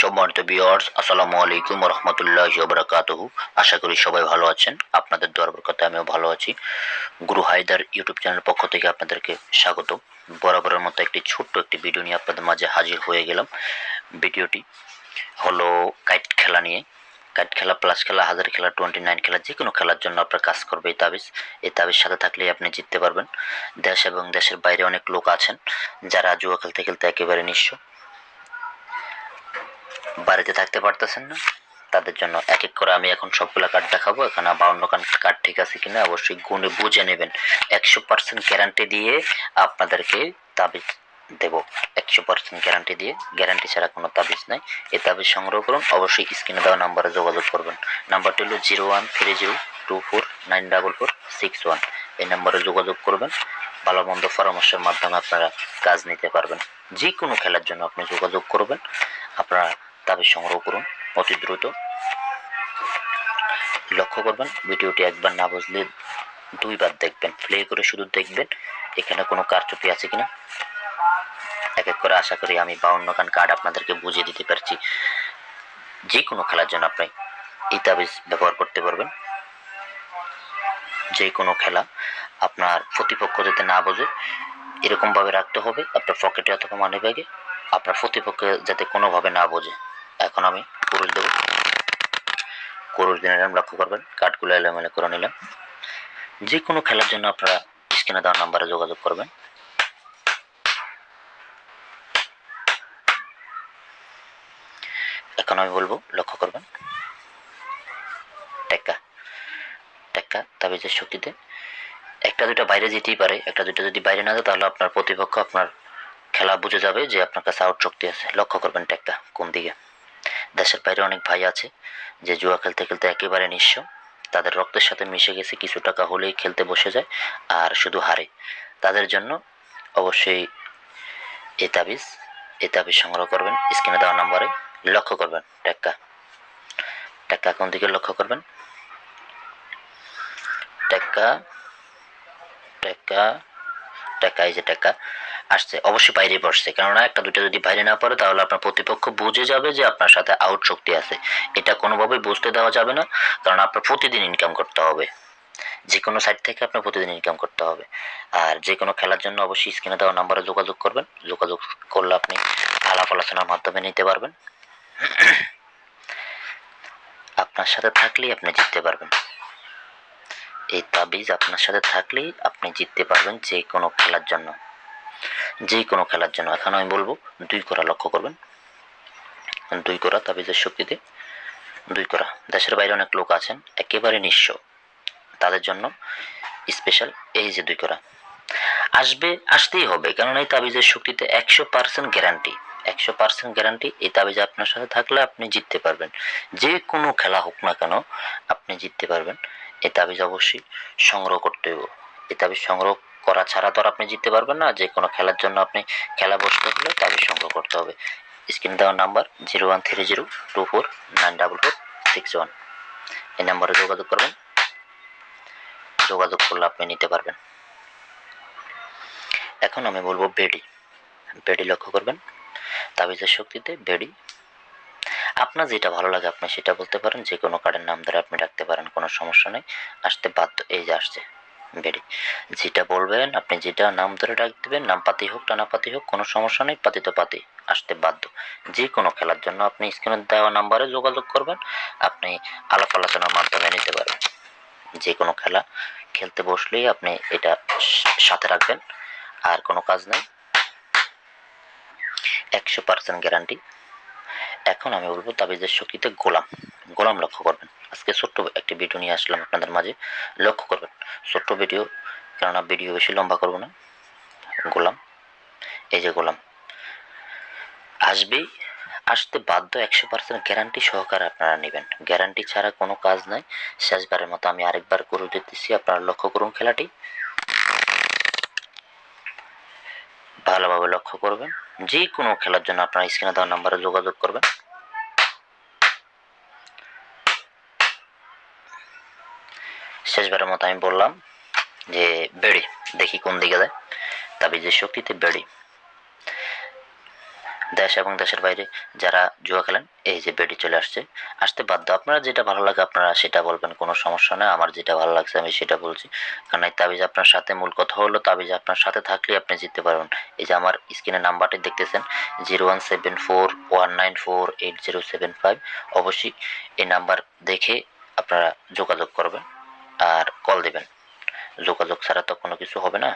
সম্মানিত বিয়ার্স আসসালামু আলাইকুম রহমতুল্লাহ বরাকাতহু আশা করি সবাই ভালো আছেন। আপনাদের দোয়ার বরকতে আমিও ভালো আছি। গুরু হায়দার ইউটিউব চ্যানেল পক্ষ থেকে আপনাদেরকে স্বাগত বরাবরের মতো একটি ছোট্ট একটি ভিডিও নিয়ে আপনাদের মাঝে হাজির হয়ে গেলাম। ভিডিওটি হলো কাইট খেলা নিয়ে। কাইট খেলা প্লাস খেলা, হাজার খেলা টোয়েন্টি নাইন খেলা যে কোনো খেলার জন্য আপনার কাজ করবে এই তাবিজ। এই তাবিজ সাথে থাকলেই আপনি জিততে পারবেন। দেশ এবং দেশের বাইরে অনেক লোক আছেন। যারা জুয়া খেলতে খেলতে একেবারে নিঃস্ব। বাড়িতে থাকতে পারতেছেন না। তাদের জন্য এক এক করে আমি এখন সবগুলো কার্ড দেখাবো। এখানে বাউন্ন কার্ড ঠিক আছে কিনা অবশ্যই গুণে বুঝে নেবেন। একশো পার্সেন্ট গ্যারান্টি দিয়ে আপনাদেরকে তাবিজ দেব। একশো পার্সেন্ট গ্যারান্টি দিয়ে। গ্যারান্টি ছাড়া কোনো তাবিজ নাই। এই তাবিজ সংগ্রহ করুন। অবশ্যই স্ক্রিনে দেওয়া নাম্বারে যোগাযোগ করবেন। নাম্বারটি হলো zero one three zero two four nine double four six one. এই নাম্বারে যোগাযোগ করবেন। ভালো মন্দ পরামর্শের মাধ্যমে আপনারা কাজ নিতে পারবেন। যে কোনো খেলার জন্য আপনি যোগাযোগ করবেন। আপনারা তাবিজ সংগ্রহ করুন অতি দ্রুত। লক্ষ্য করবেন, ভিডিওটি একবার না বুঝলে দুইবার দেখবেন প্লে করে শুধু দেখবেন এখানে কোনো কারচুপি আছে কিনা। এক এক করে আশা করি আমি বাউন্ন খান কার্ড আপনাদেরকে বুঝিয়ে দিতে পারছি। যে কোনো খেলার জন্য আপনি এই তাবিজ ব্যবহার করতে পারবেন। যে কোনো খেলা আপনার প্রতিপক্ষ যাতে না বোঝে, এরকমভাবে রাখতে হবে আপনার পকেটে অথবা মানি ব্যাগে আপনার প্রতিপক্ষ যাতে কোনোভাবে না বোঝে। এখন আমি কুরুশ দেবো। কুরুশ দিনে নিলাম লক্ষ্য করবেন কার্ডগুলো এলোমেলো করে নিলাম। যে কোনো খেলার জন্য আপনারা স্ক্রিনে দেওয়ার নাম্বারে যোগাযোগ করবেন। এখন আমি বলব, লক্ষ্য করবেন। টেক্কা। টেক্কা, তাবিজের শক্তিতে। একটা দুটো বাইরে যেতেই পারে, একটা দুটো যদি বাইরে না যায়, তাহলে আপনার প্রতিপক্ষ আপনার খেলা বুঝে যাবে যে আপনার কাছে আউট শক্তি আছে। লক্ষ্য করবেন টেক্কা কোন দিকে। দেশের বাইরে অনেক ভাই আছে যে জুয়া খেলতে খেলতে একেবারে নিঃস্ব। তাদের রক্তের সাথে মিশে গেছে, কিছু টাকা হলেই খেলতে বসে যায় আর শুধু হারে। তাদের জন্য অবশ্যই এ তাবিজ এ তাবিজ সংগ্রহ করবেন, স্ক্রিনে দেওয়া নাম্বারে লক্ষ্য করবেন, টেক্কা। টেক্কা কোন দিকে লক্ষ্য করবেন? টেক্কা টেক্কা টেক্কা, এই যে টেক্কা। আসছে, অবশ্যই বাইরে বসছে। কেননা একটা দুটো যদি বাইরে না পড়ে, তাহলে আপনার প্রতিপক্ষ বুঝে যাবে যে আপনার সাথে আউট শক্তি আছে। এটা কোনোভাবেই বুঝতে দেওয়া যাবে না, কারণ আপনার প্রতিদিন ইনকাম করতে হবে। যে কোনো সাইড থেকে আপনার প্রতিদিন ইনকাম করতে হবে। আর যে কোনো খেলার জন্য অবশ্যই স্ক্রিনে দেওয়া নাম্বারে যোগাযোগ করবেন। যোগাযোগ করলে আপনি আলাপ আলোচনার মাধ্যমে নিতে পারবেন। আপনার সাথে থাকলেই আপনি জিততে পারবেন। এই তাবিজ আপনার সাথে থাকলেই আপনি জিততে পারবেন যে কোনো খেলার জন্য। যে কোনো খেলার জন্য। এখন আমি বলব, দুই করা লক্ষ্য করবেন। দুই করা তাবিজের শক্তিতে। দুই করা। দেশের বাইরে অনেক লোক আছেন, একেবারে নিঃস্ব। তাদের জন্য স্পেশাল এই যে দুই করা। আসবে, আসতেই হবে। কারণ এই তাবিজের শক্তিতে একশো পার্সেন্ট গ্যারান্টি একশো পার্সেন্ট গ্যারান্টি এই তাবিজ আপনার সাথে থাকলে আপনি জিততে পারবেন। যে কোনো খেলা হোক না কেন আপনি জিততে পারবেন। এই তাবিজ অবশ্যই সংগ্রহ করতে হবে। এই তাবিজ সংগ্রহ করা ছাড়া তো আপনি জিততে পারবেন না। যে কোনো খেলার জন্য আপনি খেলা বসতে হলে তাবিজ সংগ্রহ করতে হবে। স্ক্রিন দেওয়ার number zero one three zero two four nine double four six one. এই নাম্বারে যোগাযোগ করবেন। যোগাযোগ করলে আপনি নিতে পারবেন। এখন আমি বলব বেডি। বেডি লক্ষ্য করবেন। তাবিজের শক্তিতে বেডি। আপনার যেটা ভালো লাগে আপনি সেটা বলতে পারেন। যে কোনো কার্ডের নাম ধরে আপনি ডাকতে পারেন, কোনো সমস্যা নেই। আসতে বাধ্য এই যে আসছে। বেডি যেটা বলবেন, আপনি যেটা নাম ধরে ডাক দেবেন নাম পাতি হোক, টানা পাতি হোক, কোনো সমস্যা নেই, পাতি তো পাতি, আসতে বাধ্য। যে কোনো খেলার জন্য আপনি স্ক্রিনে দেওয়া নাম্বারে যোগাযোগ করবেন, আপনি আলাপ আলোচনার মাধ্যমে নিতে পারবেন। যে কোনো খেলা, খেলতে বসলেই আপনি এটা সাথে রাখবেন, আর কোনো কাজ নেই। একশো পার্সেন্ট গ্যারান্টি এখন আমি বলব তাবিজের শক্তিতে গোলাম। গোলাম লক্ষ্য করবেন। আজকে ছোট্ট একটি ভিডিও নিয়ে আসলাম আপনাদের মাঝে। লক্ষ্য করবেন, ছোট্ট ভিডিও, কেননা ভিডিও বেশি লম্বা করব না। গোলাম, এই যে গোলাম। আসবেই, আসতে বাধ্য একশো পার্সেন্ট গ্যারান্টি সহকারে আপনারা নেবেন। গ্যারান্টি ছাড়া কোনো কাজ নাই। শেষবারের মতো আমি আরেকবার করে দিতেছি, আপনারা লক্ষ্য করুন খেলাটি। ভালোভাবে লক্ষ্য করবেন। যে কোনো খেলার জন্য আপনার স্ক্রিনে দেওয়া নাম্বারে যোগাযোগ করবেন। শেষবারের মতো আমি বললাম যে বেড়ি, দেখি কোন দিকে যায়। তাবিজের শক্তিতে বেড়ি। দেশ এবং দেশের বাইরে যারা জুয়া খেলেন, এই যে বেডি চলে আসছে, আসতে বাধ্য। আপনারা যেটা ভালো লাগে আপনারা সেটা বলবেন, কোনো সমস্যা নেই। আমার যেটা ভালো লাগছে আমি সেটা বলছি। কারণ এই তাবিজ আপনার সাথে মূল কথা হলো, তাবিজ আপনার সাথে থাকলে আপনি জিততে পারবেন। এই যে আমার স্ক্রিনে নাম্বারটি দেখতেছেন, zero one seven four one nine four eight zero seven five. অবশ্যই এই নাম্বার দেখে আপনারা যোগাযোগ করবেন। আর কল দেবেন। যোগাযোগ ছাড়া তো কোনো কিছু হবে না।